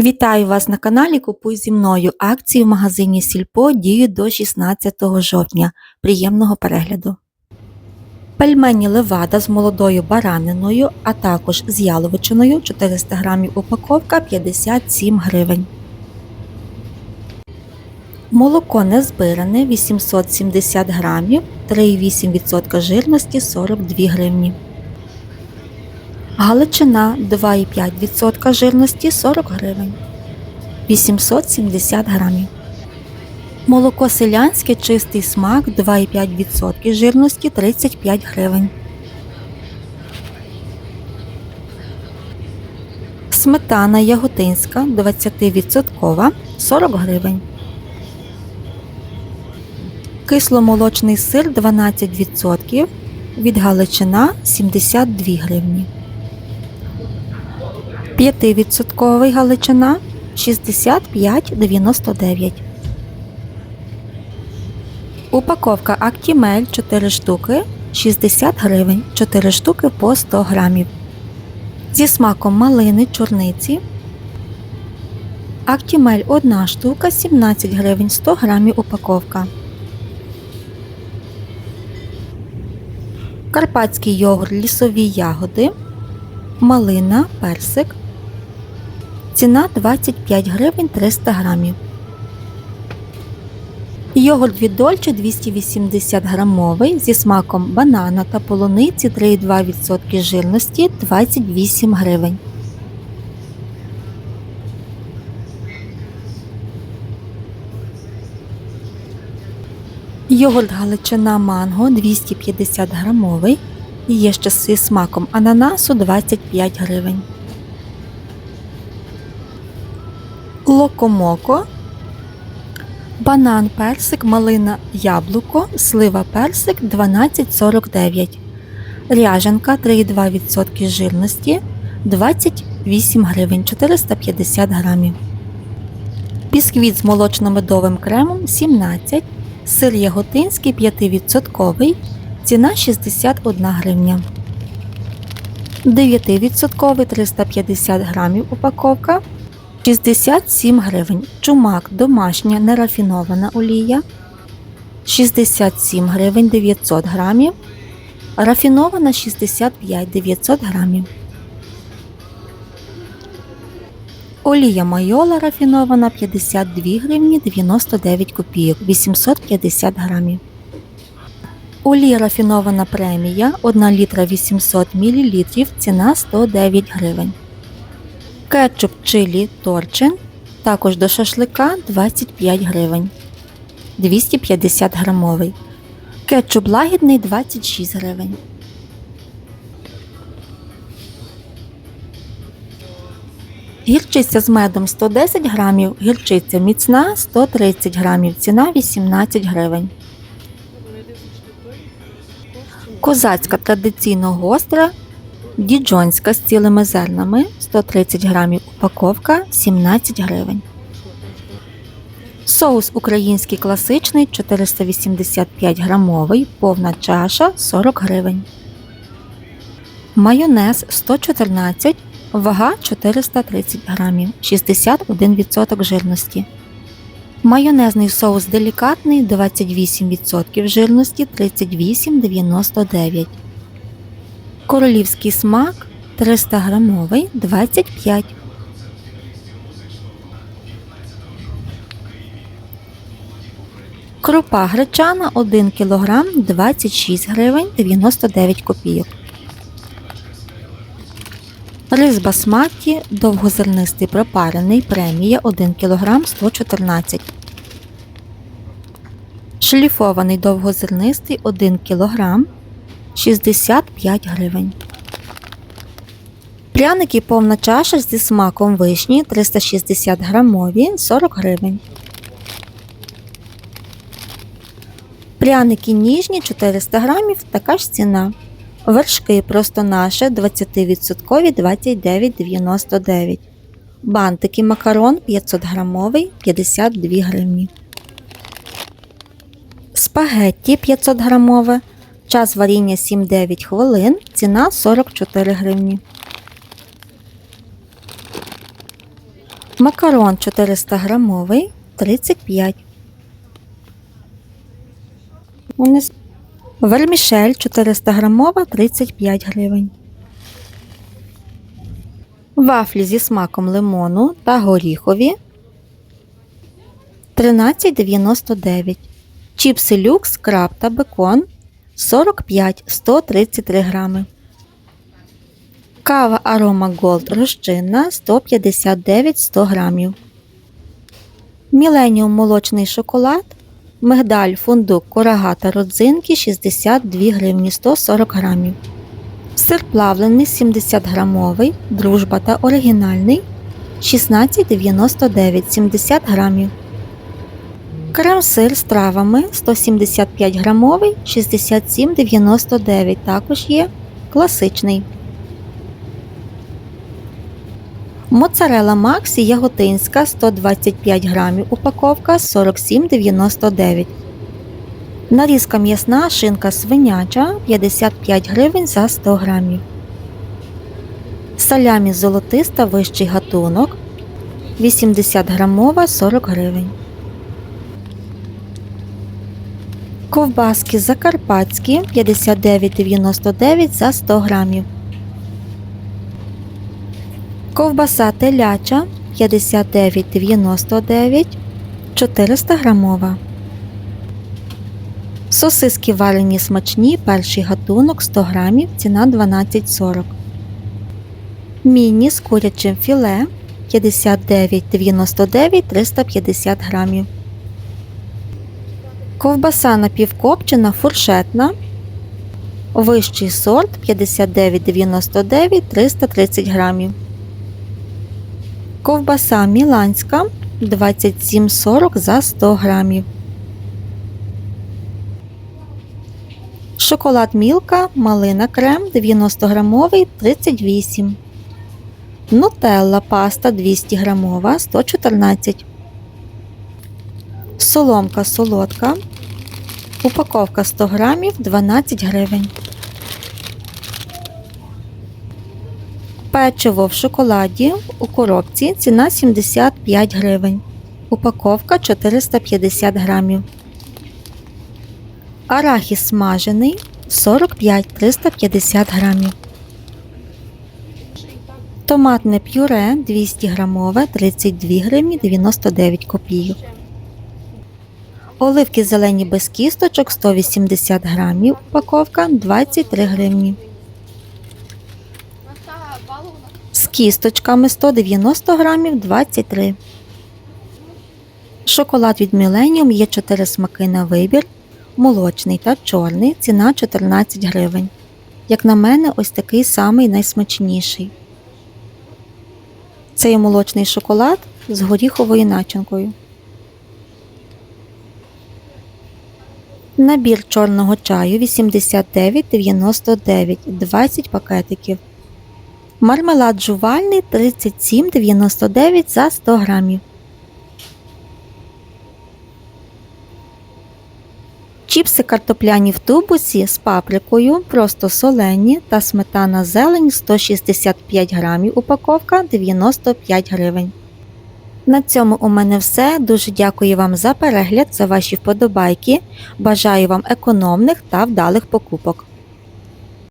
Вітаю вас на каналі Купуй зі мною. Акції в магазині Сільпо діють до 16 жовтня. Приємного перегляду. Пельмені левада з молодою бараниною, а також з яловичиною 400 грамів упаковка 57 гривень. Молоко незбиране 870 грамів, 3,8% жирності 42 гривні. Галичина 2,5% жирності 40 гривень. 870 грамів. Молоко селянське чистий смак 2,5% жирності 35 гривень. Сметана яготинська 20% 40 гривень. Кисломолочний сир 12% від Галичина 72 гривні. 5% Галичина 65,99. Упаковка Актімель 4 штуки 60 гривень, 4 штуки по 100 грамів. Зі смаком малини чорниці. Актімель 1 штука 17 гривень 100 грамів упаковка. Карпатський йогурт лісові ягоди. Малина, персик. Ціна 25 гривень 300 грамів. Йогурт від Дольче 280 грамовий зі смаком банана та полуниці 3,2% жирності 28 гривень. Йогурт Галичина Манго 250 грамовий. І є ще зі смаком ананасу 25 гривень. Локомоко, банан персик, малина яблуко, слива персик 12,49. Ряженка 3,2% жирності 28 гривень 450 грамів. Бісквіт з молочно-медовим кремом 17 Сир яготинський 5% ціна 61 гривня. 9% 350 грамів упаковка 67 гривень. Чумак домашня нерафінована олія 67 гривень 900 грамів. Рафінована 65 900 грамів. Олія майола рафінована 52 гривні 99 копійок 850 грамів. Олія рафінована премія 1 літра 800 мл ціна 109 гривень. Кетчуп чилі торчин також до шашлика 25 гривень 250 грамовий. Кетчуп лагідний 26 гривень. Гірчиця з медом 110 грамів, гірчиця міцна 130 грамів, ціна 18 гривень. Козацька традиційно гостра, діджонська з цілими зернами 130 грамів упаковка 17 гривень. Соус український класичний 485 грамовий, повна чаша 40 гривень. Майонез 114 Вага 430 грамів, 61% жирності. Майонезний соус делікатний 28% жирності 38,99. Королівський смак 300 грамовий 25. Крупа гречана 1 кг 26 гривень 99 копійок. Рис басматі довгозернистий пропарений премія 1 кг 114 Шліфований довгозернистий 1 кг 65 гривень. Пряники повна чаша зі смаком вишні 360 грамові 40 гривень. Пряники ніжні 400 грамів така ж ціна. Вершки просто наше 20% 29,99. Бантики макарон 500 грамовий 52 гривні. Спагетті 500 грамове. Час варіння 7-9 хвилин. Ціна 44 гривні. Макарон 400 грамовий 35. Вермішель 400 грамова 35 гривень. Вафлі зі смаком лимону та горіхові 13,99. Чіпси люкс, краб та бекон 45 133 грами. Кава Арома Голд розчинна 159 100 грамів. Міленіум молочний шоколад. Мигдаль, фундук, курага та родзинки 62 гривні 140 грамів. Сир плавлений 70 грамовий, дружба та оригінальний 16,99 70 грамів. Крем-сир з травами 175 грамовий 67,99 також є класичний. Моцарела Максі Яготинська 125 грамів упаковка 47,99. Нарізка м'ясна шинка свиняча 55 гривень за 100 грамів. Салямі золотиста вищий гатунок 80 грамова 40 гривень. Ковбаски закарпатські 59,99 за 100 грамів. Ковбаса теляча 59,99 400 грамова. Сосиски варені смачні, перший гатунок 100 грамів, ціна 12,40. Міні з курячим філе 59,99 350 грамів. Ковбаса напівкопчена фуршетна. Вищий сорт 59,99 330 грамів. Ковбаса міланська 27,40 за 100 грамів. Шоколад Мілка, малина крем 90 грамовий 38. Нутелла паста 200 грамова 114. Соломка солодка. Упаковка 100 грамів 12 гривень. Печиво в шоколаді у коробці ціна 75 гривень. Упаковка 450 грамів. Арахіс смажений 45-350 грамів. Томатне пюре 200 грамове 32 гривні 99 копійок. Оливки зелені без кісточок 180 грамів. Упаковка 23 гривні. З кісточками 190 грамів 23. Шоколад від Millennium є 4 смаки на вибір. Молочний та чорний. Ціна 14 гривень. Як на мене, ось такий самий найсмачніший. Це є молочний шоколад з горіховою начинкою. Набір чорного чаю 89,99 20 пакетиків. Мармелад жувальний 37,99 за 100 грамів. Чіпси картопляні в тубусі з паприкою, просто солені та сметана зелень 165 грамів. Упаковка 95 гривень. На цьому у мене все. Дуже дякую вам за перегляд, за ваші вподобайки. Бажаю вам економних та вдалих покупок.